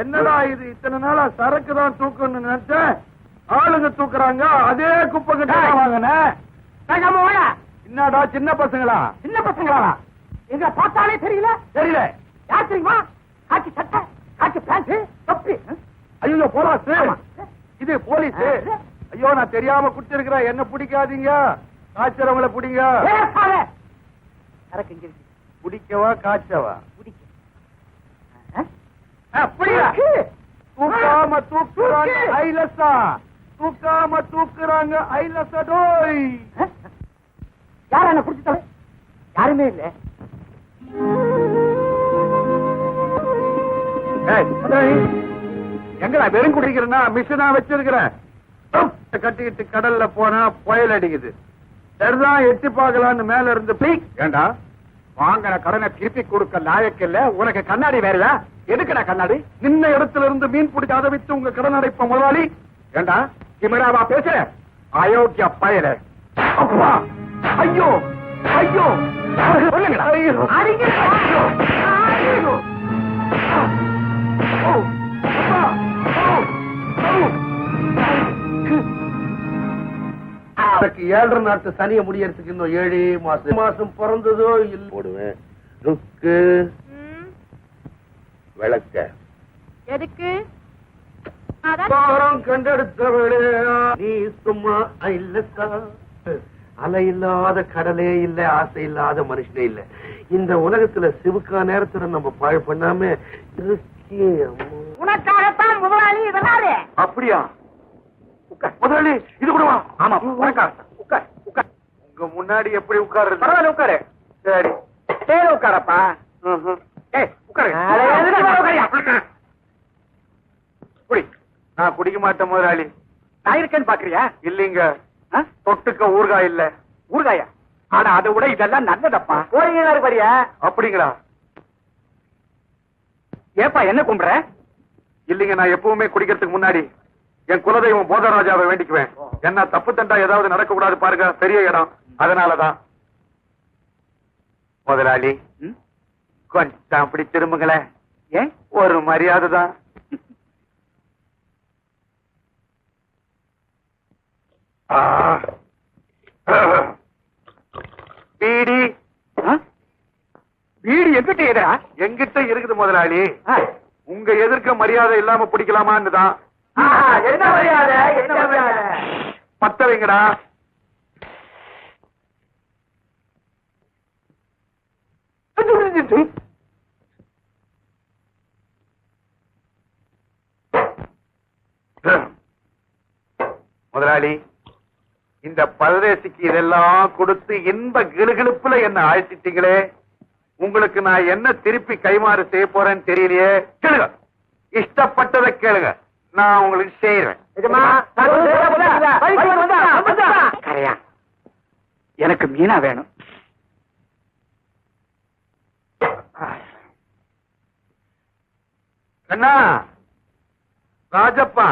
என்னடா இது? இத்தனை நாளா சரக்கு தான் தூக்கணும்னு நினைச்சேன். ஆளுங்க தூக்குறாங்க அதே குப்பை கிட்ட வாங்கினேன் என்னடா சின்ன பசங்களா? சின்ன பசங்களா? எங்க பார்த்தாலே தெரியல. தெரியல. யார் தெரியுமா? காக்கி சட்டை காக்கி பேண்ட் தொப்பி. ஐயோ போலாஸ். இது போலீஸ். ஐயோ நான் தெரியாம குடிச்சிருக்கிறேன். என்ன பிடிக்காதீங்க. காய்ச்சறவங்கள பிடிங்க. சரக்கு இங்க இருக்கு. காய்ச்சவா? புடிடா. தூக்காம தூக்குறாங்க ஐலசா. தூக்காம தூக்குறாங்க ஐலசா டோய். யார் என்ன யாருமே இல்ல. எங்கடா வெறும் குடிக்கிறேன்னா மிஷினா வச்சிருக்கிறேன் கட்டிக்கிட்டு கடல்ல போனா புயல் அடிக்குது. சரிதான் எட்டி பார்க்கலான்னு மேல இருந்து ஏண்டா? வாங்கின கடனை திருப்பி கொடுக்க லாயக்கு இல்ல. உனக்கு கண்ணாடி வேறயா? எதுக்குடா கண்ணாடி? நின்ன இடத்துல இருந்து மீன் பிடிச்ச அதை வித்து உங்க கடன் அடைப்ப முதலாளி. ஏண்டா திமிராவா பேசுற அயோக்கிய பயல. அப்பா! ஐயோ! ஐயோ! சொல்லுங்கடா. ஐயோ. ஓ! அப்பா! எனக்கு ஏழரை நாட்டு சனிய முடியறதுக்கு இன்னும் ஏழு மாசம். மாசம் பிறந்ததோ இல்ல. போடுவேன். விளக்க. எதுக்கு? கண்டெடுத்தவளே நீ சும்மா இல்லக்கா அலை இல்லாத கடலே இல்ல ஆசை இல்லாத மனுஷனே இல்ல. இந்த உலகத்துல சிவுக்கா நேரத்துல நம்ம பாழ் பண்ணாம இருக்கே அம்மா. உனக்காகத்தான் முதலாளி இதனாலே அப்படியா? உட்கார். முதலாளி இது கூட வா. ஆமா. உட்கார் உட்கார் உட்கார். உங்க முன்னாடி எப்படி பரவாயில்ல உட்காரு. சரி. சரி உட்காரப்பா. ஏய் உட்காரு அட, எதுக்கு வர உட்காரியா? குடி நான் குடிக்க மாட்டேன் முதலாளி. நான் இருக்கேன்னு பாக்குறியா? இல்லீங்க? தொட்டுக்க ஊறுகாய் இல்ல. ஊறுகாயா? ஆனா அதை விட இதெல்லாம் நல்லதப்பா. போறீங்களா அப்படிங்களா? ஏப்பா என்ன கும்பிடுற இல்லீங்க நான் எப்பவுமே குடிக்கிறதுக்கு முன்னாடி என் குலதெய்வம் போதராஜாவை வேண்டிக்குவேன். என்ன தப்பு தண்டா ஏதாவது நடக்க கூடாது பாருங்க. பெரிய இடம். அதனாலதான். முதலாளி? கொஞ்சம் அப்படி திரும்புங்களேன். ஏன்? ஒரு மரியாதை தான் பீடி? வீடு எங்கிட்ட எதிரா எங்கிட்ட இருக்குது முதலாளி. உங்க எதிர்க்க மரியாதை இல்லாம பிடிக்கலாமான்னு தான். என்ன மரியாதை? என்ன மரியாதை? பத்த வைங்கடா முதலாளி இந்த பரதேசிக்கு இதெல்லாம் கொடுத்து இன்ப கிளுகிழுப்புல என்ன ஆழ்த்திட்டீங்களே உங்களுக்கு நான் என்ன திருப்பி கைமாறு செய்ய போறேன்னு தெரியலையே? கேளுங்க. இஷ்டப்பட்டதை கேளுங்க. நான் உங்களுக்கு செய்யறேன் எனக்கு மீனா வேணும். அண்ணா ராஜப்பா?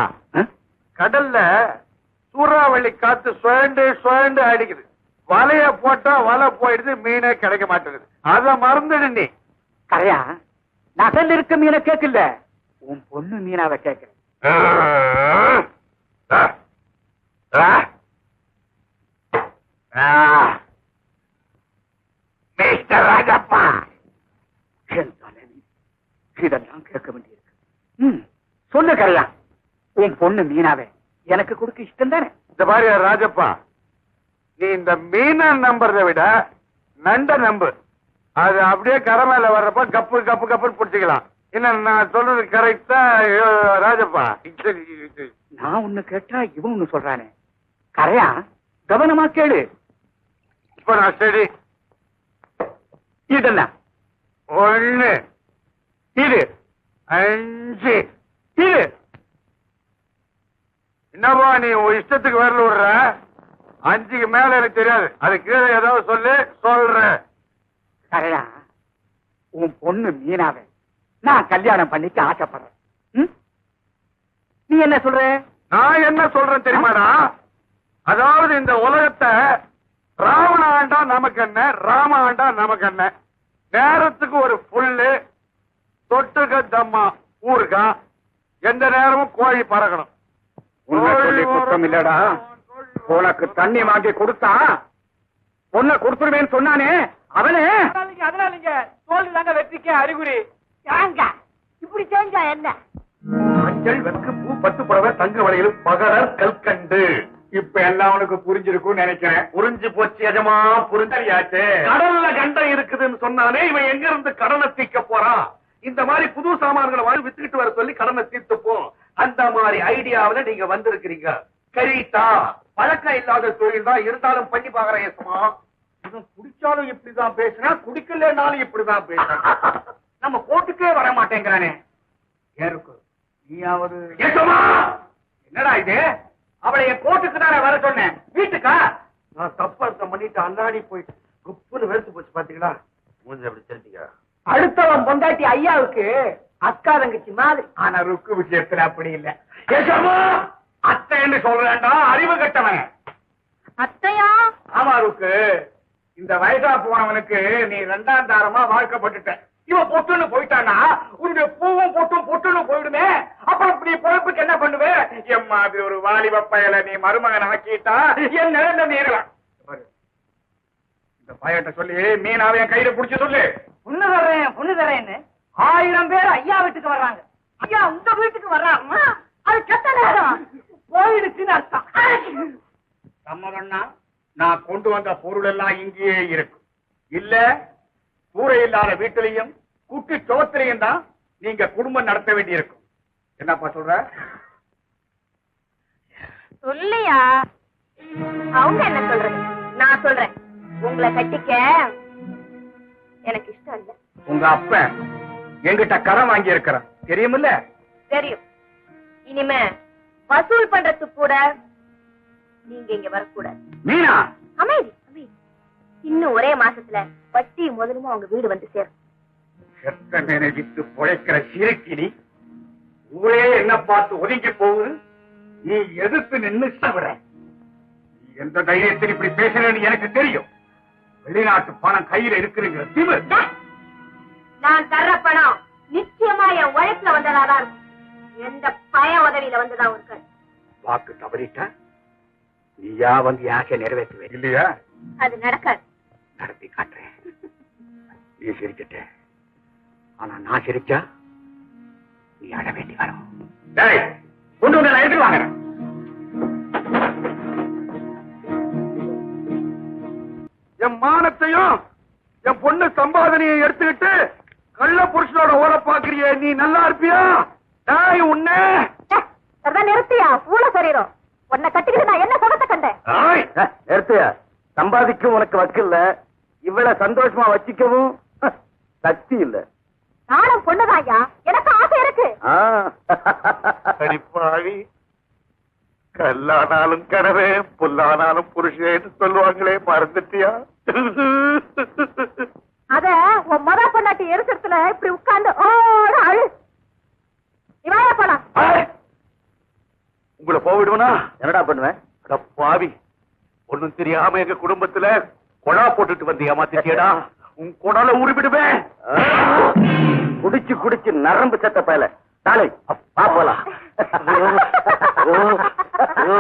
கடல்ல சூறாவளி காத்து சுழண்டு சுழண்டு அடிக்குது. வலைய போட்டா வலை போயிடுது மீனே கிடைக்க மாட்டேங்குது. அத மறந்துடு நீ. கரையா நகல் இருக்க மீனை கேட்கல. உன் பொண்ணு மீனாவை கேட்கிறேன் மிஸ்டர் ராஜப்பா. என் தலைவி, இதெல்லாம் கேட்க வேண்டியிருக்கு. சொல்லு கரையா உன் பொண்ணு மீனாவை. எனக்கு கொடுக்க இஷ்டம் தானே? இந்த மாதிரி ராஜப்பா. நீ இந்த மீனை நம்புறதை விட நண்ட நம்பு. அது அப்படியே கரை மேல வர்றப்ப கப்பு கப்பு கப்புன்னு பிடிச்சிக்கலாம். என்ன நான் சொல்றது கரெக்டா ராஜப்பா. நான் ஒண்ணு கேட்டா இவன் ஒண்ணு சொல்றானே. கரையா? கவனமா கேளு. இப்ப நான் சரி. இதெல்லாம் ஒண்ணு. இது. அஞ்சு இது என்னப்பா நீ உன் இஷ்டத்துக்கு வரல விடுற. அஞ்சுக்கு மேல எனக்கு தெரியாது. அது கீழே ஏதாவது சொல்லு சொல்றேன் கரையா உன் பொண்ணு மீனாவை. நான் கல்யாணம் பண்ணிக்க ஆசைப்படுறேன்? நீ என்ன சொல்ற? நான் என்ன சொல்றேன் தெரியுமாடா? அதாவது இந்த உலகத்தை ராவண ஆண்டா நமக்கு என்ன? ராம ஆண்டா நமக்கு என்ன? நேரத்துக்கு ஒரு புல்லு தொட்டுக்க தம்மா ஊருக்கா எந்த நேரமும் கோழி பறக்கணும். உன்னை சொல்லி குத்தம் இல்லடா உனக்கு தண்ணி வாங்கி கொடுத்தா பொண்ணை கொடுத்துருவேன்னு சொன்னானே அவனே. அதனால நீங்க தோல்வி தாங்க வெற்றிக்கு அறிகுறி. இப்படி செஞ்சா என்ன? மஞ்சள் வெற்கு பூ பட்டு புடவை தங்க வளையலும் பகடர் கல்கண்டு. இப்ப எல்லாம் உனக்கு புரிஞ்சிருக்கும்னு நினைக்கிறேன். புரிஞ்சு போச்சு எஜமா புரிஞ்சறியாச்சே கடல்ல கண்டம் இருக்குதுன்னு சொன்னானே இவன் எங்க இருந்து கடனை தீக்க போறான்? இந்த மாதிரி புது சாமான்களை வாங்கி வித்துக்கிட்டு வர சொல்லி கடனை தீர்த்துப்போம். அந்த மாதிரி ஐடியாவுல நீங்க வந்திருக்கிறீங்க. கரீட்டா பழக்கம் இல்லாத தொழில் தான் இருந்தாலும் பண்ணி பாக்குறேன் இவன் குடிச்சாலும் இப்படிதான் பேசுனா குடிக்கலனாலும் இப்படிதான் பேசுறான் நம்ம கோர்ட்டுக்கே வர மாட்டேங்கிறானே. ஏருக்கு நீயாவது என்னடா இது? அவளை என் கோர்ட்டுக்கு தானே வர சொன்னேன். வீட்டுக்கா? நான் தப்பர்த்தம் பண்ணிட்டு அல்லாடி போயிட்டு குப்புன்னு வெறுத்து போச்சு பாத்தீங்களா? மூஞ்சி அப்படி தெரிஞ்சுக்க அடுத்தவன் பொண்டாட்டி ஐயாவுக்கு அக்கா தங்கச்சி மாதிரி. ஆனா ருக்கு விஷயத்துல அப்படி இல்ல. ஏசம்மா அத்தைன்னு சொல்றேன்டா அறிவு கட்டவன். அத்தையா? ஆமா ருக்கு. இந்த வயசா போனவனுக்கு நீ ரெண்டாம் தாரமா வாழ்க்கப்பட்டுட்ட. இவன் பொட்டுன்னு போயிட்டானா உன்னுடைய பூவும் பொட்டும் பொட்டுன்னு போயிடுமே. அப்புறம் நீ பொழப்புக்கு என்ன பண்ணுவ? எம்மா அது ஒரு வாலிப பயல நீ மருமகன் ஆக்கிட்டா என் நிறந்த நீரலாம் இந்த பையன்ட்ட சொல்லி மீனாவை என் கையில புடிச்சு சொல்லு. பொண்ணு தர்றேன் பொண்ணு தர்றேன்னு. ஆயிரம் பேர் ஐயா வீட்டுக்கு வர்றாங்க. ஐயா உங்க வீட்டுக்கு வர்றாங்க அது கெட்ட நேரம். கோயிலுக்குன்னு அர்த்தம். சம்மதம்னா நான் கொண்டு வந்த பொருள் எல்லாம் இங்கேயே இருக்கும் இல்ல கூரை இல்லாத வீட்டிலையும் குட்டி சோத்திலையும் தான் நீங்க குடும்பம் நடத்த வேண்டியிருக்கும். என்னப்பா சொல்ற? சொல்லியா? அவங்க என்ன சொல்றது? நான் சொல்றேன். உங்களை கட்டிக்க எனக்கு இஷ்டம் இல்ல. உங்க அப்பன் என்கிட்ட கடன் வாங்கி இருக்கிறான் தெரியுமில்ல? தெரியும். இனிமே வசூல் பண்றதுக்கு கூட நீங்க இங்க வரக்கூடாது. மீனா? அமைதி இன்னும் ஒரே மாசத்துல வட்டி முதலுமா அவங்க வீடு வந்து சேரும். செத்த நினைவித்து பிழைக்கிற சிறுக்கினி ஊரே என்ன பார்த்து ஒதுங்கி போகுது? நீ எதிர்த்து நின்னு சாவிட நீ எந்த தைரியத்தில் இப்படி பேசுறேன்னு எனக்கு தெரியும். வெளிநாட்டு பணம் கையில இருக்குறீங்க திமிர். நான் தர்ற பணம் நிச்சயமா என் உழைப்புல வந்ததாதான் இருக்கும். எந்த பய உதவியில வந்ததா இருக்காது வாக்கு தவறிட்ட? நீயா வந்து யாசை நிறைவேற்றுவே இல்லையா? அது நடக்காது. நடத்தி காட்டுறேன். நீ சிரிச்சிட்ட. ஆனா நான் சிரிச்சா? நீ அழ வேண்டி வரும். டேய் கொண்டு வந்து நான் எடுத்து வாங்குறேன்? என் மானத்தையும் என் பொண்ணு சம்பாதனையை எடுத்துக்கிட்டு கள்ள புருஷனோட ஓட பாக்குறியே நீ நல்லா இருப்பியா? டாய் உன்னை. அதான் நிறுத்தியா? பூல சரீரம் உன்னை கட்டிக்கிட்டு நான் என்ன சுகத்தை கண்டேன்? நிறுத்தியா? சம்பாதிக்கும் உனக்கு வக்கில்ல. இவ்வளவு சந்தோஷமா வச்சிக்கவும் சக்தி இல்ல. நானும் பொண்ணுதாயா எனக்கு ஆசை இருக்கு. ஆ. அடிப்பாவி கல்லானாலும் கனவே புல்லானாலும் புருஷேன்னு சொல்லுவாங்களே மறந்துட்டியா? அத உன் மொத பொண்டாட்டி இப்படி உட்கார்ந்து ஓட அழு. இவாய போலாம். ஏய், உங்களை போவிடுவனா என்னடா பண்ணுவேன்? அட பாவி. ஒண்ணும் தெரியாம எங்க குடும்பத்துல கொடா போட்டுட்டு வந்து ஏமாத்திட்டியடா. உன் கொடால உருவிடுவேன் ஆ. குடிச்சு குடிச்சு நரம்பு செத்த பயல. நாளை பா போலாம். ஓ, ஓ.